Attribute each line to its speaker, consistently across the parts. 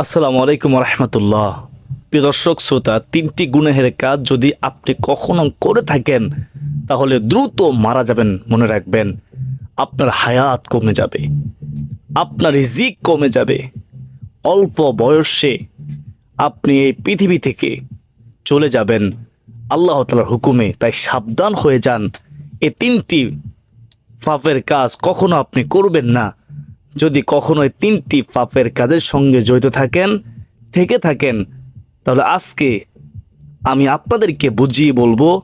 Speaker 1: আসসালামু আলাইকুম রহমতুল্লাহ। প্রিয় দর্শক, শ্রোতা, তিনটি গুনাহের কাজ যদি আপনি কখনো করে থাকেন, তাহলে দ্রুত মারা যাবেন, মনে রাখবেন। আপনার হায়াত কমে যাবে, আপনার রিজিক কমে যাবে, অল্প বয়সে আপনি এই পৃথিবী থেকে চলে যাবেন। আল্লাহ তালার হুকুমে তাই সাবধান হয়ে যান। এ তিনটি পাপের কাজ কখনো আপনি করবেন না। যদি কখনোই তিনটি পাপের কাজের সঙ্গে জড়িত থাকেন, থেকে থাকেন, তাহলে আজকে আমি আপনাদেরকে বুঝিয়ে বলব,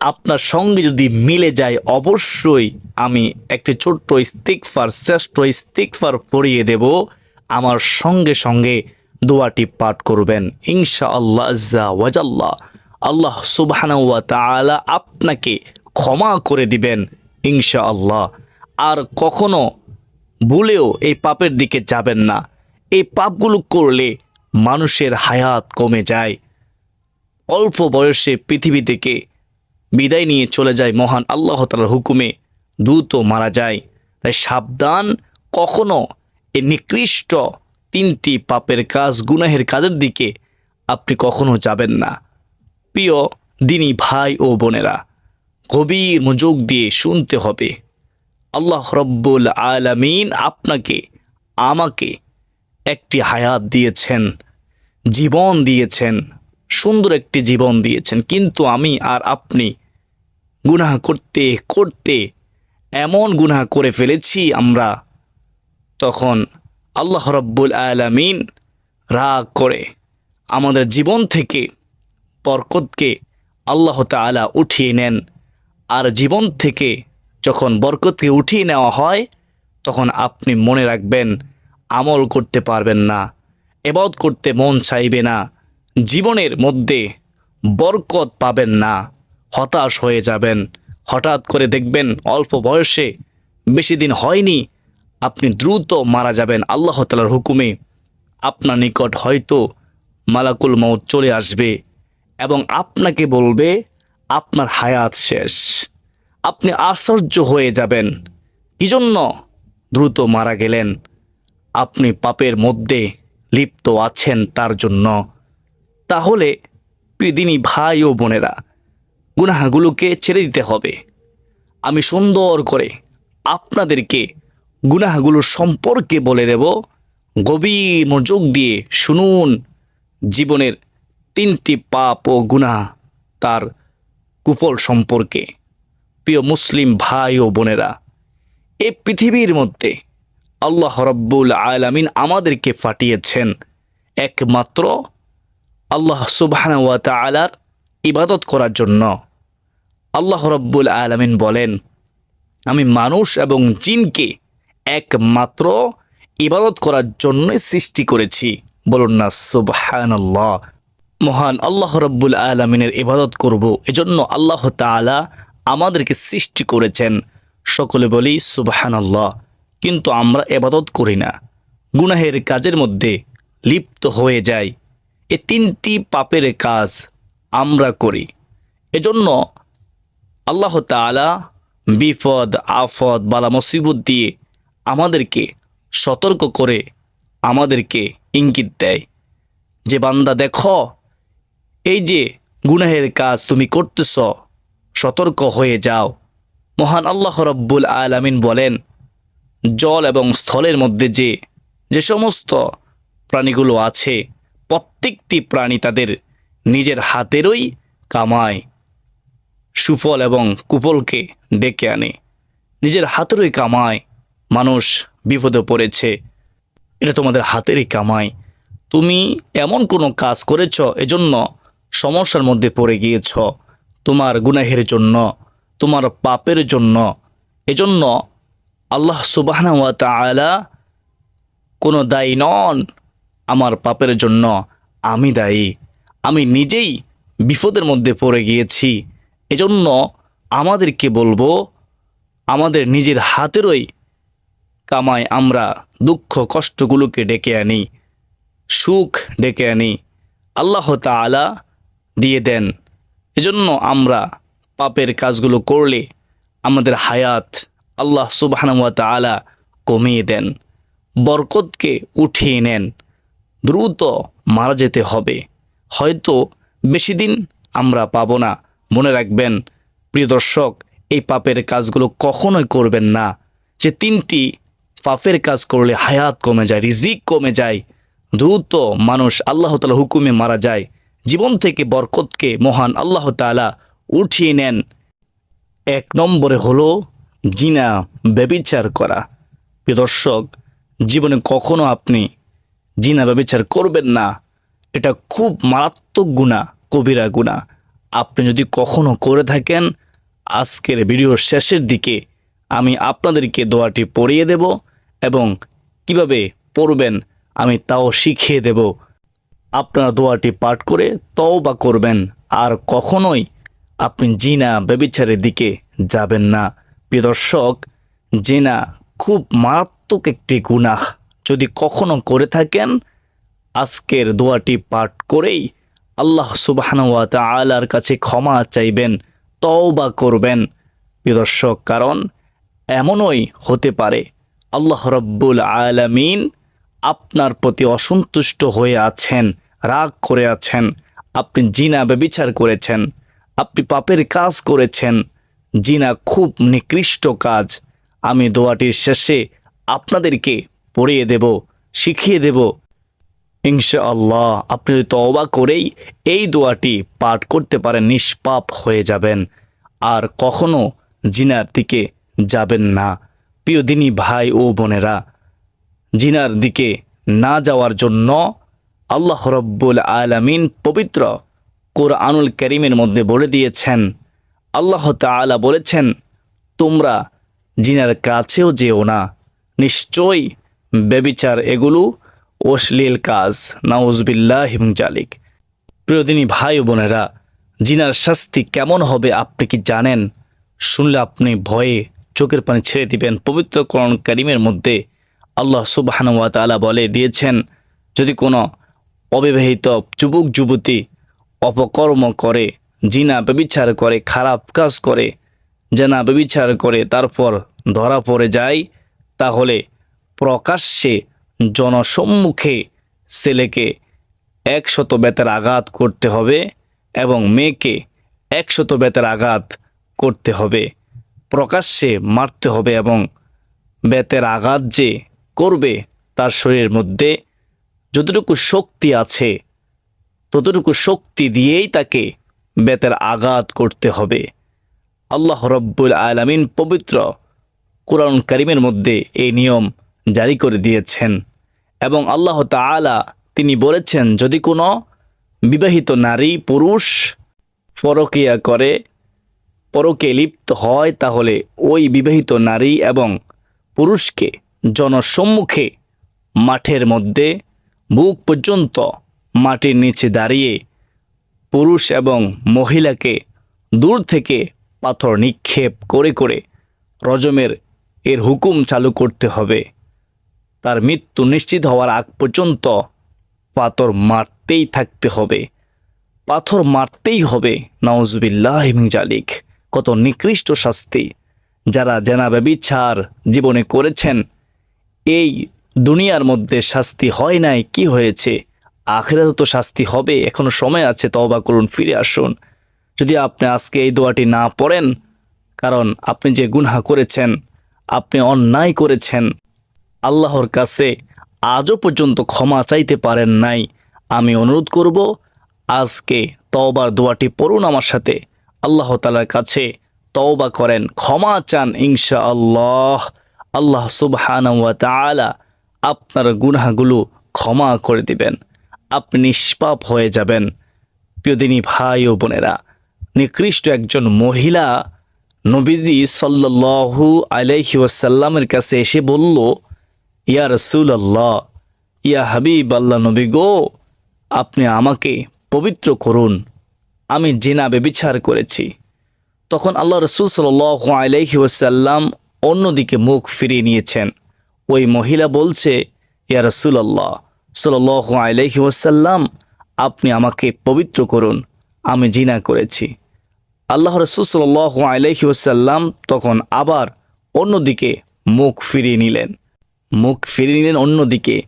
Speaker 1: আপনার সঙ্গে যদি মিলে যায়, অবশ্যই আমি একটি ছোট্ট ইস্তিকফার শ্রেষ্ঠ ইস্তিকফার পড়িয়ে দেব। আমার সঙ্গে সঙ্গে দোয়াটি পাঠ করবেন। ইনশা আল্লাহ ওয়াজাল্লাহ। আল্লাহ সুবহানাহু ওয়া তাআলা আপনাকে ক্ষমা করে দিবেন ইনশা আল্লাহ আর কখনো ভুলেও এই পাপের দিকে যাবেন না। এই পাপগুলো করলে মানুষের হায়াত কমে যায়। অল্প বয়সে পৃথিবী থেকে বিদায় নিয়ে চলে যায় মহান আল্লাহ তালার হুকুমে, দ্রুত মারা যায়। তাই সাবধান, কখনো এই নিকৃষ্ট তিনটি পাপের কাজ, গুনাহের কাজের দিকে আপনি কখনো যাবেন না। প্রিয় দিনী ভাই ও বোনেরা, গভীর মনোযোগ দিয়ে শুনতে হবে। আল্লাহ রব্বুল আলামিন আপনাকে, আমাকে একটি হায়াত দিয়েছেন, জীবন দিয়েছেন, সুন্দর একটি জীবন দিয়েছেন। কিন্তু আমি আর আপনি গুনাহ করতে করতে এমন গুনাহ করে ফেলেছি, আমরা তখন আল্লাহ রব্বুল আলামিন রাগ করে আমাদের জীবন থেকে বরকতকে আল্লাহ তাআলা উঠিয়ে নেন, আর জীবন থেকে যখন বরকতকে উঠিয়ে নেওয়া হয়, তখন আপনি মনে রাখবেন, আমল করতে পারবেন না এবাদ করতে মন চাইবে না, জীবনের মধ্যে বরকত পাবেন না, হতাশ হয়ে যাবেন। হঠাৎ করে দেখবেন অল্প বয়সে বেশি দিন হয়নি, আপনি দ্রুত মারা যাবেন আল্লাহ তালার হুকুমে। আপনার নিকট হয়তো মালাকুল মৌত চলে আসবে এবং আপনাকে বলবে, আপনার হায়াত শেষ। আপনি আশ্চর্য হয়ে যাবেন। কি জন্য দ্রুত মারা গেলেন? আপনি পাপের মধ্যে লিপ্ত আছেন তার জন্য। তাহলে প্রিদিনী ভাই ও বোনেরা, গুনাহাগুলোকে ছেড়ে দিতে হবে। আমি সুন্দর করে আপনাদেরকে গুনাহগুলো সম্পর্কে বলে দেব। গভীর মনোযোগ দিয়ে শুনুন। জীবনের তিনটি পাপ ও গুনাহ তার কুপল সম্পর্কে। প্রিয় মুসলিম ভাই ও বোনেরা এই পৃথিবীর মধ্যে আল্লাহ রব্বুল আলামিন আমাদেরকে পাঠিয়েছেন একমাত্র আল্লাহ সুবহানা ওয়া তাআলার ইবাদত করার জন্য। আল্লাহ রব্বুল আলামিন বলেন, আমি মানুষ এবং জিনকে একমাত্র ইবাদত করার জন্যই সৃষ্টি করেছি। বলুন না, সুবহানাল্লাহ। মহান আল্লাহ রব্বুল আলমিনের ইবাদত করব। এজন্য আল্লাহ তাআলা আমাদেরকে সৃষ্টি করেছেন। সকলে বলি, সুবহানাল্লাহ। কিন্তু আমরা এবাদত করি না। গুনাহের কাজের মধ্যে লিপ্ত হয়ে যাই। এ তিনটি পাপের কাজ আমরা করি। এজন্য আল্লাহ তাআলা বিপদ আফদ বালা, মুসিবত দিয়ে আমাদেরকে সতর্ক করে আমাদেরকে ইঙ্গিত দেয়। যে বান্দা, দেখো, এই যে গুনাহের কাজ তুমি করতেছ সতর্ক হয়ে যাও। মহান আল্লাহ রব্বুল আলামিন বলেন, জল এবং স্থলের মধ্যে যে যে সমস্ত প্রাণীগুলো আছে, প্রত্যেকটি প্রাণী তাদের নিজের হাতেরই কামায়, সুফল এবং কুপলকে ডেকে আনে। নিজের হাতেরই কামায়, মানুষ বিপদে পড়েছে। এটা তোমাদের হাতেরই কামাই তুমি এমন কোনো কাজ করেছ, এজন্য সমস্যার মধ্যে পড়ে গিয়েছ। তোমার গুনাহের জন্য, তোমার পাপের জন্য। এজন্য আল্লাহ সুবাহনা কোনো দায়ী নন আমার পাপের জন্য, আমি দায়ী। আমি নিজেই বিপদের মধ্যে পড়ে গিয়েছি। এজন্য আমাদেরকে বলব, আমাদের নিজের হাতেরই কামায় আমরা দুঃখ কষ্টগুলোকে ডেকে আনি, সুখ ডেকে আনি। আল্লাহ তাআলা দিয়ে দেন। এজন্য আমরা পাপের কাজগুলো করলে আমাদের হায়াত আল্লাহ সুবহানাহু ওয়া তাআলা কমিয়ে দেন, বরকতকে উঠিয়ে নেন, দ্রুত মারা যেতে হবে। হয়তো বেশি দিন আমরা পাব না। মনে রাখবেন, প্রিয় দর্শক, এই পাপের কাজগুলো কখনোই করবেন না। যে তিনটি পাপের কাজ করলে হায়াত কমে যায়, রিজিক কমে যায়, দ্রুত মানুষ আল্লাহ তালা হুকুমে মারা যায়। জীবন থেকে বরকতকে মহান আল্লাহ তালা উঠিয়ে নেন। এক নম্বরে হলো জিনা, ব্যবিচার করা। দর্শক, জীবনে কখনো আপনি জিনা, ব্যবিচার করবেন না। এটা খুব মারাত্মক গুণা কবিরা গুণা আপনি যদি কখনো করে থাকেন, আজকের ভিডিওর শেষের দিকে আমি আপনাদেরকে দোয়াটি পড়িয়ে দেব এবং কীভাবে পড়বেন আমি তাও শিখিয়ে দেব। আপনারা দোয়াটি পাঠ করে তওবা করবেন। আর কখনোই আপনি জিনা, ব্যবিচারের দিকে যাবেন না। প্রিয় দর্শক, জিনা খুব মারাত্মক একটি গুনাহ। যদি কখনো করে থাকেন, আজকের দোয়াটি পাঠ করেই আল্লাহ সুবাহানুয়া তালার কাছে ক্ষমা চাইবেন, তওবা করবেন। প্রিয় দর্শক, কারণ এমনই হতে পারে, আল্লাহ রব্বুল আলামিন আপনার প্রতি অসন্তুষ্ট হয়ে আছেন, রাগ করে আছেন, আপনি জিনা ব্যবিচার করেছেন, আপনি পাপের কাজ করেছেন, জিনা খুব নিকৃষ্ট কাজ। আমি দোয়াটির শেষে আপনাদেরকে পড়িয়ে দেব, শিখিয়ে দেব। ইনশাআল্লাহ, আপনি যদি তওবা করেই এই দোয়াটি পাঠ করতে পারেন, নিষ্পাপ হয়ে যাবেন। আর কখনো জিনার দিকে যাবেন না। প্রিয় দিনী ভাই ও বোনেরা জিনার দিকে না যাওয়ার জন্য আল্লাহ রব্বুল আলামিন পবিত্র কোরআনুল করিমের মধ্যে বলে দিয়েছেন, আল্লাহ তাআলা বলেছেন, তোমরা জিনার কাছেও যেও না। নিশ্চয়ই বেবিচার এগুলো অশ্লীল কাজ। নাউজবিল্লাহ জালিক প্রিয়দিনী ভাই বোনেরা, জিনার শাস্তি কেমন হবে আপনি কি জানেন? শুনলে আপনি ভয়ে চোখের পানি ছেড়ে দিবেন। পবিত্র করণ করিমের মধ্যে আল্লাহ সুবাহানুয়া তালা বলে, দিয়েছেন, যদি কোনো অবিবাহিত যুবক, যুবতী অপকর্ম করে, জিনা, ব্যবিচার করে, খারাপ কাজ করে, জেনা, ব্যবিচার করে, তারপর ধরা পড়ে যায়, তাহলে প্রকাশ্যে জনসম্মুখে ছেলেকে একশত বেতের আঘাত করতে হবে এবং মেয়েকে একশত বেতের আঘাত করতে হবে। প্রকাশ্যে মারতে হবে এবং বেতের আঘাত যে করবে তার শরীরের মধ্যে যতটুকু শক্তি আছে, ততটুকু শক্তি দিয়েই তাকে বেতের আঘাত করতে হবে। আল্লাহ রব্বুল আলামিন পবিত্র কোরআন করিমের মধ্যে এই নিয়ম জারি করে দিয়েছেন এবং আল্লাহ তাআলা তিনি বলেছেন, যদি কোনো বিবাহিত নারী পুরুষ পরকিয়া করে, পরকে লিপ্ত হয়, তাহলে ওই বিবাহিত নারী এবং পুরুষকে জনসম্মুখে মাঠের মধ্যে বুক পর্যন্ত মাটির নিচে দাঁড়িয়ে পুরুষ এবং মহিলাকে দূর থেকে পাথর নিক্ষেপ করে করে রজমের এর হুকুম চালু করতে হবে। তার মৃত্যু নিশ্চিত হওয়ার আগ পর্যন্ত পাথর মারতেই থাকতে হবে। পাথর মারতেই হবে নওয়াজবিল্লাহ জালিক। কত নিকৃষ্ট শাস্তি যারা জেনা ব্যবিচার জীবনে করেছেন এই দুনিয়ার মধ্যে শাস্তি হয় নাই, কি হয়েছে? আখেরাতে তো শাস্তি হবে, এখনও সময় আছে, তওবা করুন, ফিরে আসুন। যদি আপনি আজকে এই দোয়াটি না পড়েন, কারণ আপনি যে গুনহা করেছেন, আপনি অন্যায় করেছেন, আল্লাহর কাছে আজও পর্যন্ত ক্ষমা চাইতে পারেন নাই, আমি অনুরোধ করব, আজকে তওবার দোয়াটি পড়ুন আমার সাথে। আল্লাহ তালার কাছে তওবা করেন, ক্ষমা চান ইনশা আল্লাহ আল্লাহ সুবহান আপনার গুনাহগুলো ক্ষমা করে দিবেন। আপনি নিষ্পাপ হয়ে যাবেন। প্রিয়দিনী ভাই ও বোনেরা, নিকৃষ্ট একজন মহিলা নবীজি সাল্লাল্লাহু আলাইহি ওয়াসাল্লামের কাছে এসে বলল, ইয়া রসুল আল্লাহ ইয়া হাবিব আল্লাহ নবী গো, আপনি আমাকে পবিত্র করুন। আমি জেনা বেবিচার করেছি। তখন আল্লাহ রসুল সাল আলাইহি ওসাল্লাম অন্যদিকে মুখ ফিরিয়ে নিয়েছেন। ওই মহিলা বলছে, ইয়া রসুলাল্লাহ সাল আলাইহি ওসাল্লাম আপনি আমাকে পবিত্র করুন, আমি জিনা করেছি। আল্লাহ রসুল সাল আলাইহি ওসাল্লাম তখন আবার অন্যদিকে মুখ ফিরিয়ে নিলেন। মুখ ফিরিয়ে নিলেন অন্যদিকে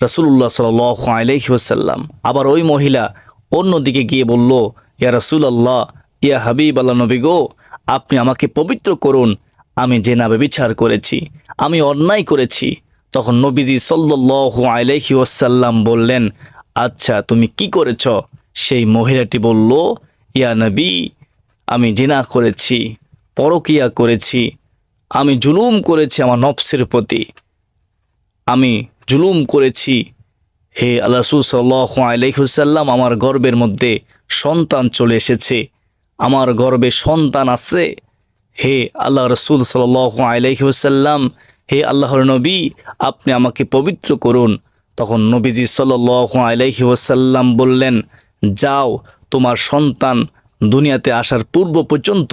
Speaker 1: রসুল্লাহ সাল আলহিউসাল্লাম আবার ওই মহিলা অন্যদিকে গিয়ে বলল, ইয়া রসুল্লাহ ইয়া হাবিব আল্লাহ নবী গো, আপনি আমাকে পবিত্র করুন আমি জেনাবে বিচার করেছি, আমি অন্যায় করেছি। তখন নবীজি সাল্লাহ আলহি ওসাল্লাম বললেন আচ্ছা তুমি কি করেছ? সেই মহিলাটি বলল, ইয়া নবী, আমি জেনা করেছি, পরকিয়া করেছি, আমি জুলুম করেছি আমার নফসের প্রতি। আমি জুলুম করেছি। হে আল্লাহ রসুল সাল্লাহ আলহিহুসাল্লাম আমার গর্বের মধ্যে সন্তান চলে এসেছে। আমার গর্বে সন্তান আছে। হে আল্লাহ রসুল সাল্লাহ আলহিহুসাল্লাম হে আল্লাহর নবী, আপনি আমাকে পবিত্র করুন। তখন নবীজি সাল্লাহ আলহি ওসাল্লাম বললেন, যাও, তোমার সন্তান দুনিয়াতে আসার পূর্ব পর্যন্ত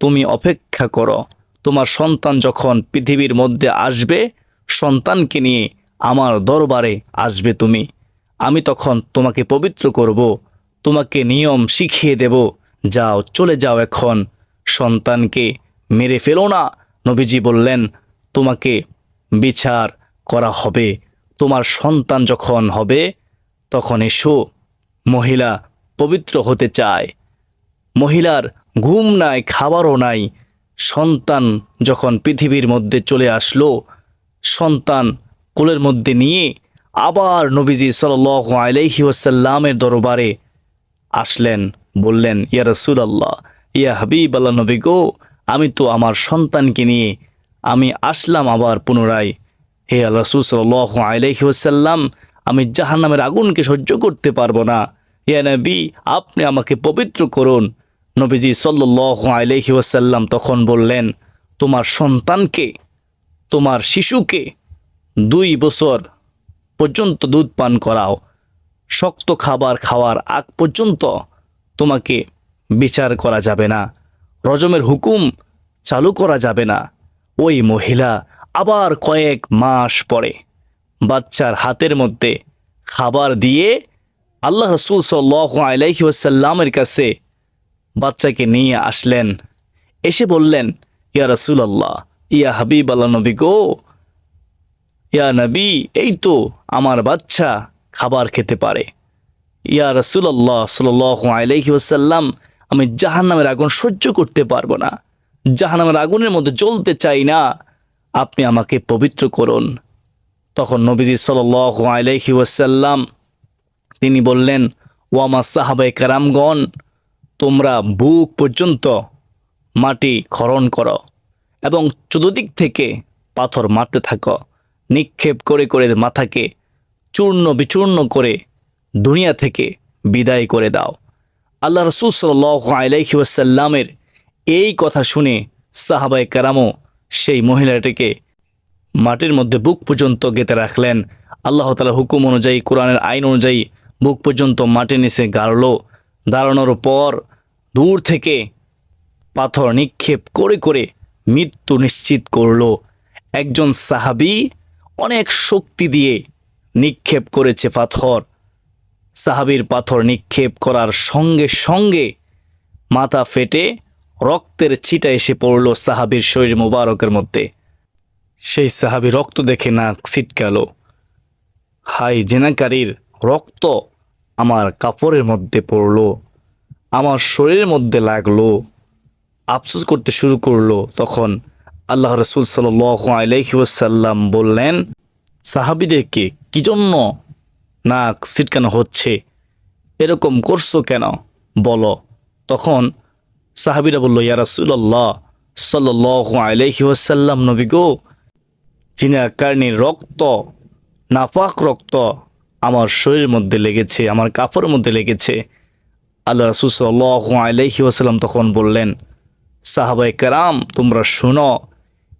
Speaker 1: তুমি অপেক্ষা করো। তোমার সন্তান যখন পৃথিবীর মধ্যে আসবে, সন্তানকে নিয়ে আমার দরবারে আসবে তুমি। আমি তখন তোমাকে পবিত্র করব, তোমাকে নিয়ম শিখিয়ে দেব। যাও, চলে যাও এখন সন্তানকে মেরে ফেলো না। নবীজি বললেন, তোমাকে বিচার করা হবে। তোমার সন্তান যখন হবে, তখন এসো, মহিলা পবিত্র হতে চায়। মহিলার ঘুম নাই, খাবারও নাই। সন্তান যখন পৃথিবীর মধ্যে চলে আসলো, সন্তান কোলের মধ্যে নিয়ে আবার নবীজি সাল আলহি ওসাল্লামের দরবারে আসলেন, বললেন, ইয়া রসুল আল্লাহ ইয়া হাবিব আল্লাহ নবী গো, আমি তো আমার সন্তানকে নিয়ে আমি আসলাম আবার পুনরায়। হে আল্লাহ রসুল সাল আলহি ওসাল্লাম আমি জাহান্নামের আগুনকে সহ্য করতে পারব না। ইয়া নবী, আপনি আমাকে পবিত্র করুন। নবীজি সাল্লাহ আলহি ওসাল্লাম তখন বললেন, তোমার সন্তানকে, তোমার শিশুকে দুই বছর পর্যন্ত দুধ পান করাও। শক্ত খাবার খাওয়ার আগ পর্যন্ত তোমাকে বিচার করা যাবে না। রজমের হুকুম চালু করা যাবে না। ওই মহিলা আবার কয়েক মাস পরে বাচ্চার হাতের মধ্যে খাবার দিয়ে আল্লাহ রসুল সাল্লাহ আলাইহি ওয়াসাল্লামের কাছে বাচ্চাকে নিয়ে আসলেন। এসে বললেন, ইয়া রসুল আল্লাহ ইয়া হাবিব আল্লাহ নবী গো, ইয়া নবী, এই তো আমার বাচ্চা খাবার খেতে পারে। ইয়া রসুল্লাহ সাল আলহি ওসাল্লাম আমি জাহান্নামের আগুন সহ্য করতে পারব না। জাহান্নামের আগুনের মধ্যে জ্বলতে চাই না। আপনি আমাকে পবিত্র করুন। তখন নবীজি সাল আলহি ওসাল্লাম তিনি বললেন ওয়ামা সাহাবাই কারামগণ, তোমরা বুক পর্যন্ত মাটি খরণ করো এবং চতুর্দিক থেকে পাথর মারতে থাকো। নিক্ষেপ করে করে মাথাকে চূর্ণ বিচূর্ণ করে দুনিয়া থেকে বিদায় করে দাও। আল্লাহ রসুল সাল আলাইহি ওয়াসাল্লামের এই কথা শুনে সাহাবাই কারামও সেই মহিলাটিকে মাটির মধ্যে বুক পর্যন্ত গেতে রাখলেন। আল্লাহ তালা হুকুম অনুযায়ী, কোরআনের আইন অনুযায়ী বুক পর্যন্ত মাটির নিচে গাড়ল। দাঁড়ানোর পর দূর থেকে পাথর নিক্ষেপ করে করে মৃত্যু নিশ্চিত করল। একজন সাহাবি অনেক শক্তি দিয়ে নিক্ষেপ করেছে পাথর। সাহাবির পাথর নিক্ষেপ করার সঙ্গে সঙ্গে মাথা ফেটে রক্তের ছিটা এসে পড়ল সাহাবির শরীর মোবারকের মধ্যে। সেই সাহাবি রক্ত দেখে নাক ছিটকাল। হাই জেনাকারীর, রক্ত আমার কাপড়ের মধ্যে পড়ল, আমার শরীরের মধ্যে লাগল। আফসোস করতে শুরু করল। তখন আল্লাহ রসুল সাল আলহি বললেন, সাহাবিদেরকে কি জন্য নাক ছিটকানো হচ্ছে? এরকম করছ কেন? বলো। তখন সাহাবিরা বলল, ইয়া রাসুল্লাহ সাল্লাহ আলহি ওসাল্লাম নবী গো চিনা কারণের রক্ত, নাপাক রক্ত আমার শরীরের মধ্যে লেগেছে, আমার কাপড়ের মধ্যে লেগেছে। আল্লাহ রসুল সাল্লাহ আলহি ওসাল্লাম তখন বললেন সাহাবাই কারাম, তোমরা শুনো,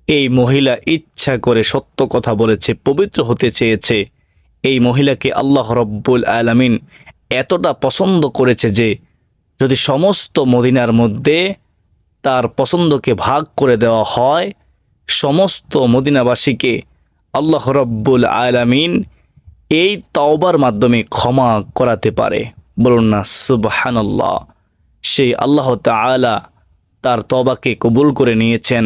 Speaker 1: এই মহিলা ইচ্ছা করে সত্য কথা বলেছে, পবিত্র হতে চেয়েছে। এই মহিলাকে আল্লাহ রব্বুল আলমিন এতটা পছন্দ করেছে যে যদি সমস্ত মদিনার মধ্যে তার পছন্দকে ভাগ করে দেওয়া হয়, সমস্ত মদিনাবাসীকে আল্লাহ রব্বুল আলামিন এই তাওবার মাধ্যমে ক্ষমা করাতে পারে। বলুন না, সুবহানাল্লাহ। সেই আল্লাহ তাআলা তার তবাকে কবুল করে নিয়েছেন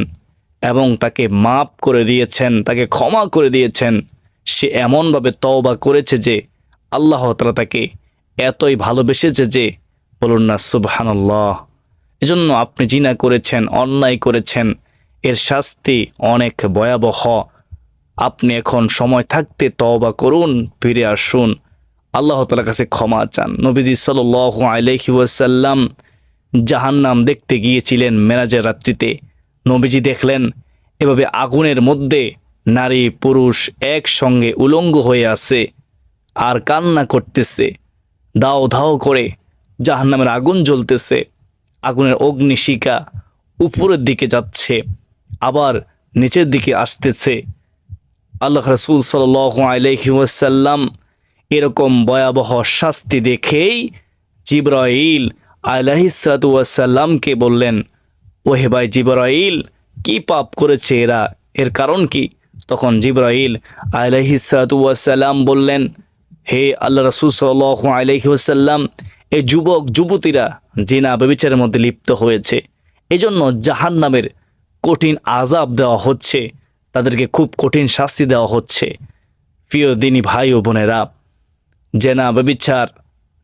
Speaker 1: এবং তাকে মাপ করে দিয়েছেন, তাকে ক্ষমা করে দিয়েছেন। সে এমনভাবে তওবা করেছে যে আল্লাহ তালা তাকে এতই ভালোবেসেছে যে বলুন না, সুবহানাল্লাহ। এজন্য আপনি জিনা করেছেন, অন্যায় করেছেন, এর শাস্তি অনেক ভয়াবহ। আপনি এখন সময় থাকতে তওবা করুন, ফিরে আসুন। আল্লাহ তালার কাছে ক্ষমা চান। নবীজি সাল আলহি ওয়াসাল্লাম জাহান্নাম দেখতে গিয়েছিলেন মেরাজের রাত্রিতে। নবীজি দেখলেন, এভাবে আগুনের মধ্যে নারী পুরুষ একসঙ্গে উলঙ্গ হয়ে আছে, আর কান্না করতেছে, দাও ধাও করে জাহান্নামের আগুন জ্বলতেছে, আগুনের অগ্নিশিকা উপরের দিকে যাচ্ছে, আবার নিচের দিকে আসতেছে। আল্লাহ রসুল সাল আলহি ওয়াসাল্লাম এরকম ভয়াবহ শাস্তি দেখেই জিব্রাইল আলাহিসাল্লামকে বললেন, ওহে ভাই জিব্রাইল, কি পাপ করেছে এরা? এর কারণ কি? তখন জিব্রাইল আলাহিসাল্লাম বললেন, হে আল্লাহ রসুল সাল আলহি ওয়াসাল্লাম এই যুবক, যুবতীরা জিনা বেবিচারের মধ্যে লিপ্ত হয়েছে। এজন্য জাহান নামের কঠিন আজাব দেওয়া হচ্ছে। তাদেরকে খুব কঠিন শাস্তি দেওয়া হচ্ছে। প্রিয় দিনী ভাই ও বোনেরা, জেনা বেবিচার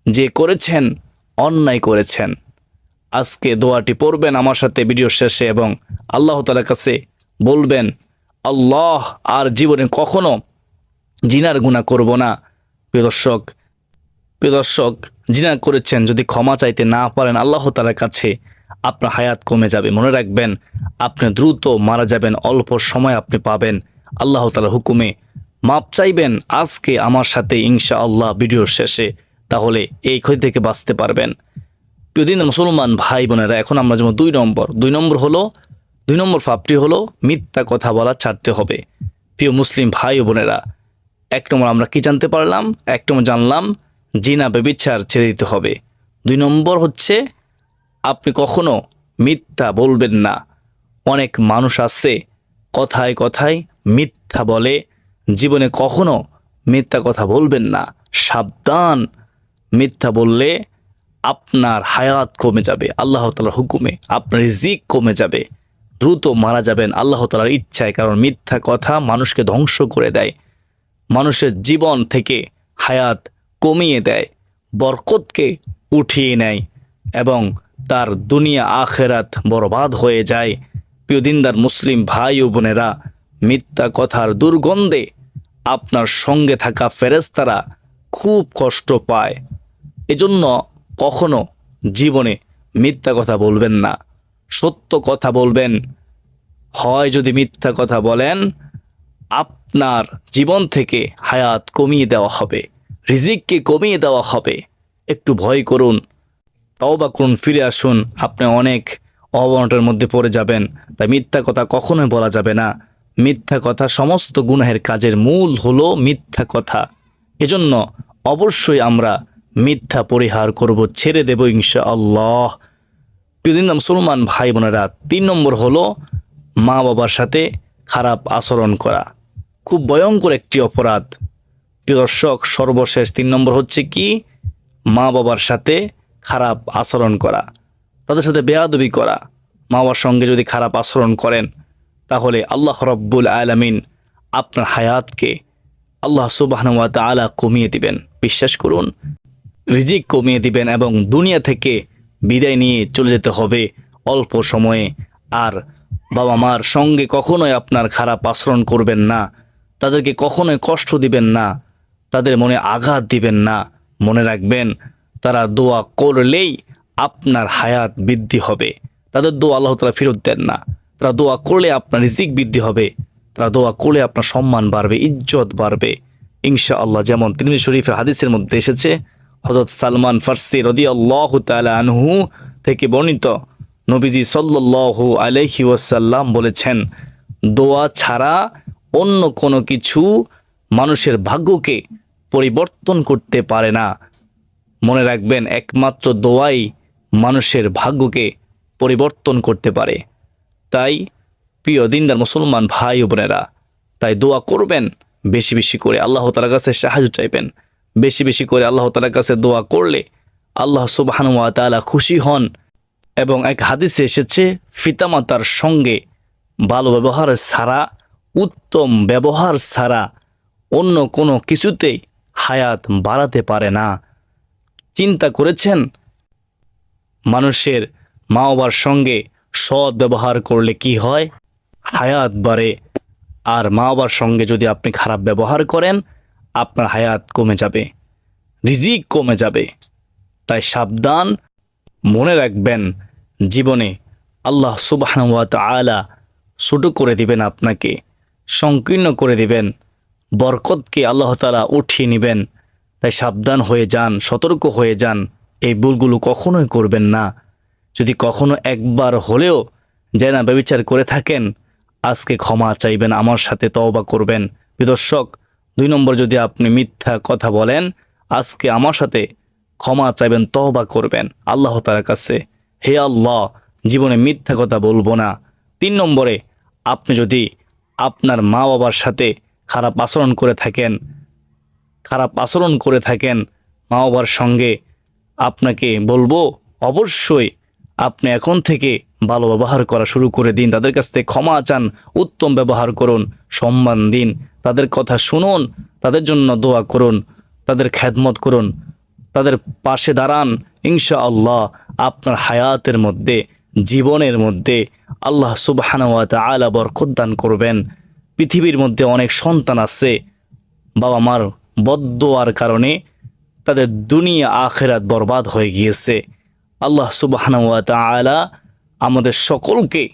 Speaker 1: যে করেছেন, অন্যায় করেছেন। আজকে দোয়াটি পড়বেন আমার সাথে ভিডিও শেষে এবং আল্লাহ তালার কাছে বলবেন আল্লাহ আর জীবনে কখনো জিনার গুণা করব না। প্রিয় দর্শক প্রিয় দর্শক, জিনা করেছেন, যদি ক্ষমা চাইতে না পারেন, আল্লাহ তালার কাছে আপনার হায়াত কমে যাবে। মনে রাখবেন, আপনি দ্রুত মারা যাবেন, অল্প সময় আপনি পাবেন। আল্লাহ তালার হুকুমে মাপ চাইবেন, আজকে আমার সাথে ইনশা আল্লাহ ভিডিওর শেষে। তাহলে এই ক্ষতি থেকে বাঁচতে পারবেন। প্রিয়দিন মুসলমান ভাই বোনেরা এখন আমরা যেমন দুই নম্বর। দুই নম্বর হলো দুই নম্বর ফাপটি হলো, মিথ্যা কথা বলা ছাড়তে হবে। প্রিয় মুসলিম ভাই ও বোনেরা, এক নম্বর আমরা কি জানতে পারলাম? এক নম্বর জানলাম, জিনা বেবিচার ছেড়ে দিতে হবে। দুই নম্বর হচ্ছে, আপনি কখনো মিথ্যা বলবেন না। অনেক মানুষ আছে, কথায় কথায় মিথ্যা বলে, জীবনে কখনো মিথ্যা কথা বলবেন না। সাবধান, মিথ্যা বললে আপনার হায়াত কমে যাবে, আল্লাহ তালার হুকুমে, আপনার রিজিক কমে যাবে। দ্রুত মারা যাবেন আল্লাহ তালার ইচ্ছায়, কারণ মিথ্যা কথা মানুষকে ধ্বংস করে দেয়। মানুষের জীবন থেকে হায়াত কমিয়ে দেয়, বরকতকে উঠিয়ে নেয় এবং তার দুনিয়া আখেরাত বরবাদ হয়ে যায়। প্রিয় দিনদার মুসলিম ভাই ও বোনেরা, মিথ্যা কথার দুর্গন্ধে আপনার সঙ্গে থাকা ফেরেস্তারা খুব কষ্ট পায়। এজন্য কখনো জীবনে মিথ্যা কথা বলবেন না। সত্য কথা বলবেন। হয় যদি মিথ্যা কথা বলেন, আপনার জীবন থেকে হায়াত কমিয়ে দেওয়া হবে, রিজিককে কমিয়ে দেওয়া হবে। একটু ভয় করুন তাও বা করুন, ফিরে আসুন, আপনি অনেক অবনটের মধ্যে পড়ে যাবেন। তাই মিথ্যা কথা কখনোই বলা যাবে না। মিথ্যা কথা সমস্ত গুনাহের কাজের মূল হলো মিথ্যা কথা। এজন্য অবশ্যই আমরা মিথ্যা পরিহার করব, ছেড়ে দেব ইনশা আল্লাহ প্রিয়দিন মুসলমান ভাই বোনেরা তিন নম্বর হলো মা বাবার সাথে খারাপ আচরণ করা। খুব ভয়ঙ্কর একটি অপরাধ। প্রিয় দর্শক, সর্বশেষ তিন নম্বর হচ্ছে কি? মা বাবার সাথে খারাপ আচরণ করা। তাদের সাথে বেয়াদবি করা। মা বাবার সঙ্গে যদি খারাপ আচরণ করেন, তাহলে আল্লাহ রব্বুল আলমিন আপনার হায়াতকে আল্লাহ সুবাহনুয়াত আলা কমিয়ে দিবেন। বিশ্বাস করুন, রিজিক কমিয়ে দিবেন এবং দুনিয়া থেকে বিদায় নিয়ে চলে যেতে হবে অল্প সময়ে। আর বাবা মার সঙ্গে কখনোই আপনার খারাপ আচরণ করবেন না। তাদেরকে কখনোই কষ্ট দিবেন না। তাদের মনে আঘাত দিবেন না। মনে রাখবেন, তারা দোয়া করলেই আপনার হায়াত বৃদ্ধি হবে। তাদের দোয়া আল্লাহ তালা ফেরত দেন না। তারা দোয়া করলে আপনার রিজিক বৃদ্ধি হবে। তারা দোয়া করলে আপনার সম্মান বাড়বে, ইজ্জত বাড়বে। ইনশা আল্লাহ যেমন তিনি শরীফের হাদিসের মধ্যে এসেছে হজরত সালমান ফার্সি রদি আল্লাহ থেকে বর্ণিত নবীজি সাল্লু আলহি ওয়াসাল্লাম বলেছেন, দোয়া ছাড়া অন্য কোনো কিছু মানুষের ভাগ্যকে পরিবর্তন করতে পারে না। মনে রাখবেন, একমাত্র দোয়াই মানুষের ভাগ্যকে পরিবর্তন করতে পারে। তাই প্রিয় দিনদার মুসলমান ভাই বোনেরা, তাই দোয়া করবেন বেশি বেশি করে। আল্লাহ তালার কাছে সাহায্য চাইবেন। বেশি বেশি করে আল্লাহ তালার কাছে দোয়া করলে আল্লাহ সুবাহানুয়া তালা খুশি হন এবং এক হাদিসে এসেছে পিতামাতার সঙ্গে ভালো ব্যবহার ছাড়া, উত্তম ব্যবহার ছাড়া অন্য কোনো কিছুতেই হায়াত বাড়াতে পারে না। চিন্তা করেছেন? মানুষের মা বাবার সঙ্গে সৎ ব্যবহার করলে কি হয়? হায়াত বাড়ে। আর মা বাবার সঙ্গে যদি আপনি খারাপ ব্যবহার করেন আপনার হায়াত কমে যাবে, রিজিক কমে যাবে। তাই সাবধান মনে রাখবেন, জীবনে আল্লাহ সুবাহ আলা ছোটো করে দিবেন আপনাকে, সংকীর্ণ করে দিবেন, বরকতকে আল্লাহ তালা উঠিয়ে নেবেন। তাই সাবধান হয়ে যান, সতর্ক হয়ে যান, এই ভুলগুলো কখনোই করবেন না। যদি কখনো একবার হলেও যেন ব্যবিচার করে থাকেন, আজকে ক্ষমা চাইবেন, আমার সাথে তওবা করবেন। বিদর্শক দুই নম্বর যদি আপনি মিথ্যা কথা বলেন, আজকে আমার সাথে ক্ষমা চাইবেন তহবা করবেন। আল্লাহ তালার কাছে, হে আল্লাহ, জীবনে মিথ্যা কথা বলব না। তিন নম্বরে, আপনি যদি আপনার মা বাবার সাথে খারাপ আচরণ করে থাকেন, খারাপ আচরণ করে থাকেন মা বাবার সঙ্গে আপনাকে বলব, অবশ্যই আপনি এখন থেকে ভালো ব্যবহার করা শুরু করে দিন। তাদের কাছ থেকে ক্ষমা চান, উত্তম ব্যবহার করুন, সম্মান দিন। তাদের কথা শুনুন, তাদের জন্য দোয়া করুন, তাদের খ্যাদমত করুন, তাদের পাশে দাঁড়ান। ইনশা আল্লাহ আপনার হায়াতের মধ্যে, জীবনের মধ্যে আল্লাহ সুবাহানুয়াত আলা বরকত দান করবেন। পৃথিবীর মধ্যে অনেক সন্তান আছে বাবা মার বদোয়ার কারণে তাদের দুনিয়া আখেরাত বরবাদ হয়ে গিয়েছে। আল্লাহ সুবাহানুয়াত আলা আমাদের সকলকে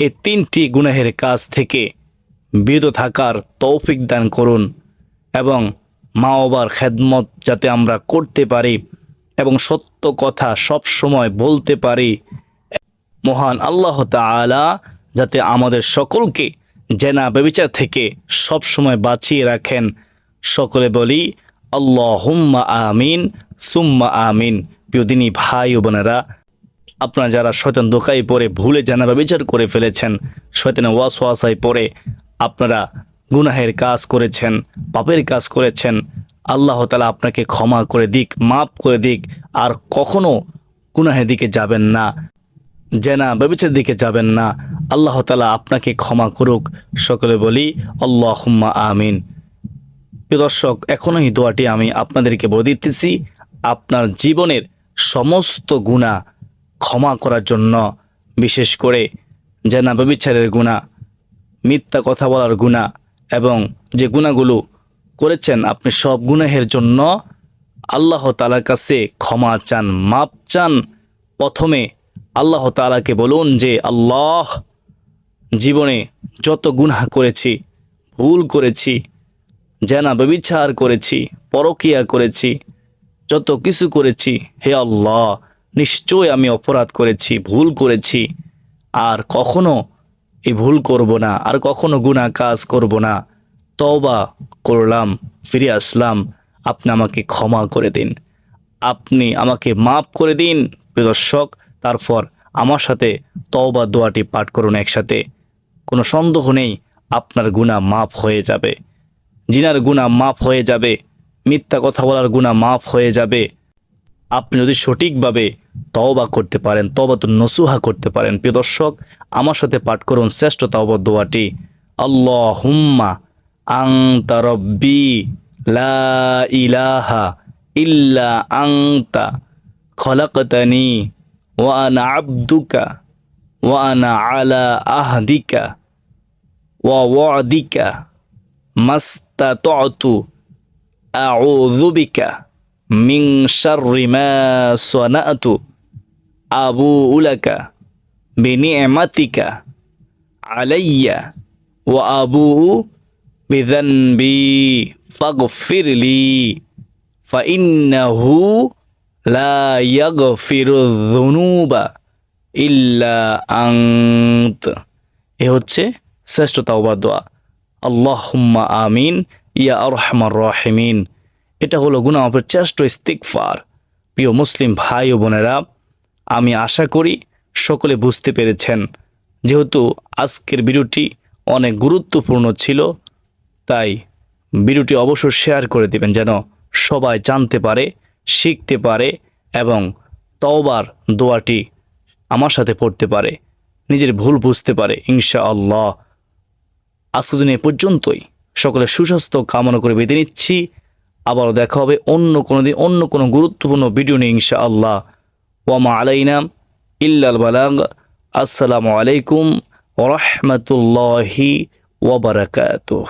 Speaker 1: এই তিনটি গুনাহের কাজ থেকে বিরত থাকার তৌফিক দান করুন এবং মা বাবার খেদমত যাতে আমরা করতে পারি এবং সত্য কথা সব সময় বলতে পারি। মহান আল্লাহ তাআলা যাতে আমাদের সকলকে জেনা ব্যবিচার থেকে সব সময় বাঁচিয়ে রাখেন। সকলে বলি আল্লাহ হুম্মা আমিন, সুম্মা আমিন। প্রিয়দিনী ভাই ও বোনেরা, আপনারা যারা শয়তান দোকায় পড়ে ভুলে জানা ব্যবচার করে ফেলেছেন শয়তানে ওয়াস ওয়াসায় পড়ে আপনারা গুনাহের কাজ করেছেন, পাপের কাজ করেছেন, আল্লাহ তালা আপনাকে ক্ষমা করে দিক, মাফ করে দিক, আর কখনো গুনাহের দিকে যাবেন না, জেনা ব্যবচার দিকে যাবেন না। আল্লাহ তালা আপনাকে ক্ষমা করুক। সকলে বলি আল্লাহ আমিন। প্রিয় দর্শক এখনও এই দোয়াটি আমি আপনাদেরকে বলে দিতেছি, আপনার জীবনের সমস্ত গুণা ক্ষমা করার জন্য, বিশেষ করে জেনা ব্যবিচারের গুণা মিথ্যা কথা বলার গুণা এবং যে গুণাগুলো করেছেন আপনি সব গুনাহের জন্য আল্লাহ তালার কাছে ক্ষমা চান মাপ চান। প্রথমে আল্লাহ তালাকে বলুন যে, আল্লাহ, জীবনে যত গুনাহ করেছি, ভুল করেছি জেনা ব্যবিচার করেছি, পরকিয়া করেছি, যত কিছু করেছি, হে আল্লাহ নিশ্চয় আমি অপরাধ করেছি, ভুল করেছি। আর কখনো এই ভুল করব না, আর কখনো গুনাহ কাজ করব না। তওবা করলাম, ফিরে আসলাম। আপনি আমাকে ক্ষমা করে দিন। আপনি আমাকে মাফ করে দিন, প্রিয় দর্শক। তারপর আমার সাথে তওবা দোয়াটি পাঠ করুন একসাথে। কোনো সন্দেহ নেই, আপনার গুণা মাফ হয়ে যাবে। জিনার গুণা মাফ হয়ে যাবে। মিথ্যা কথা বলার গুণা মাফ হয়ে যাবে। আপনি যদি সঠিকভাবে তওবা করতে পারেন তবা তো নসুহা করতে পারেন, প্রিয় দর্শক, আমার সাথে পাঠ করুন শ্রেষ্ঠ তওবা দোয়াটি। আল্লাহ হুম্মা আং রব্বি লা ইলাহা ইল্লা আংতা খলাকতানি ওয়া আনা আবদুকা ওয়া আনা আলা আহদিকা ওয়া ওয়াদিকা মাস্তাতু আউযু বিকা। মা সানাতু আবু উলাকা বিনি'মাতিকা আলাইয়া ওয়া আবু বিযানবি ফাগফিরলি, ফাইন্নাহু লা ইয়াগফিরু যুনুবা ইল্লা আন্ত। এ হচ্ছে শ্রেষ্ঠ তাওবা দোয়া। আল্লাহুম্মা আমিন, ইয়া আরহামার রাহিমিন। এটা হলো গুনামাফের চেষ্ট ইস্তিকফার প্রিয় মুসলিম ভাই ও বোনেরা, আমি আশা করি সকলে বুঝতে পেরেছেন, যেহেতু আজকের ভিডিওটি অনেক গুরুত্বপূর্ণ ছিল, তাই ভিডিওটি অবশ্যই শেয়ার করে দেবেন যেন সবাই জানতে পারে, শিখতে পারে এবং তওবার দোয়াটি আমার সাথে পড়তে পারে, নিজের ভুল বুঝতে পারে ইনশা আল্লাহ আজকের জন্য এ পর্যন্তই। সকলে সুস্বাস্থ্য কামনা করে বেঁধে নিচ্ছি। আবারও দেখা হবে অন্য কোনো দিন, অন্য কোনো গুরুত্বপূর্ণ ভিডিও নিয়ে ইনশাআল্লাহ। ওয়ামা আলাইনা ইল্লাল বালাগ। আসসালামু আলাইকুম ওরহমতুল্লাহি ওবরাকাতুহ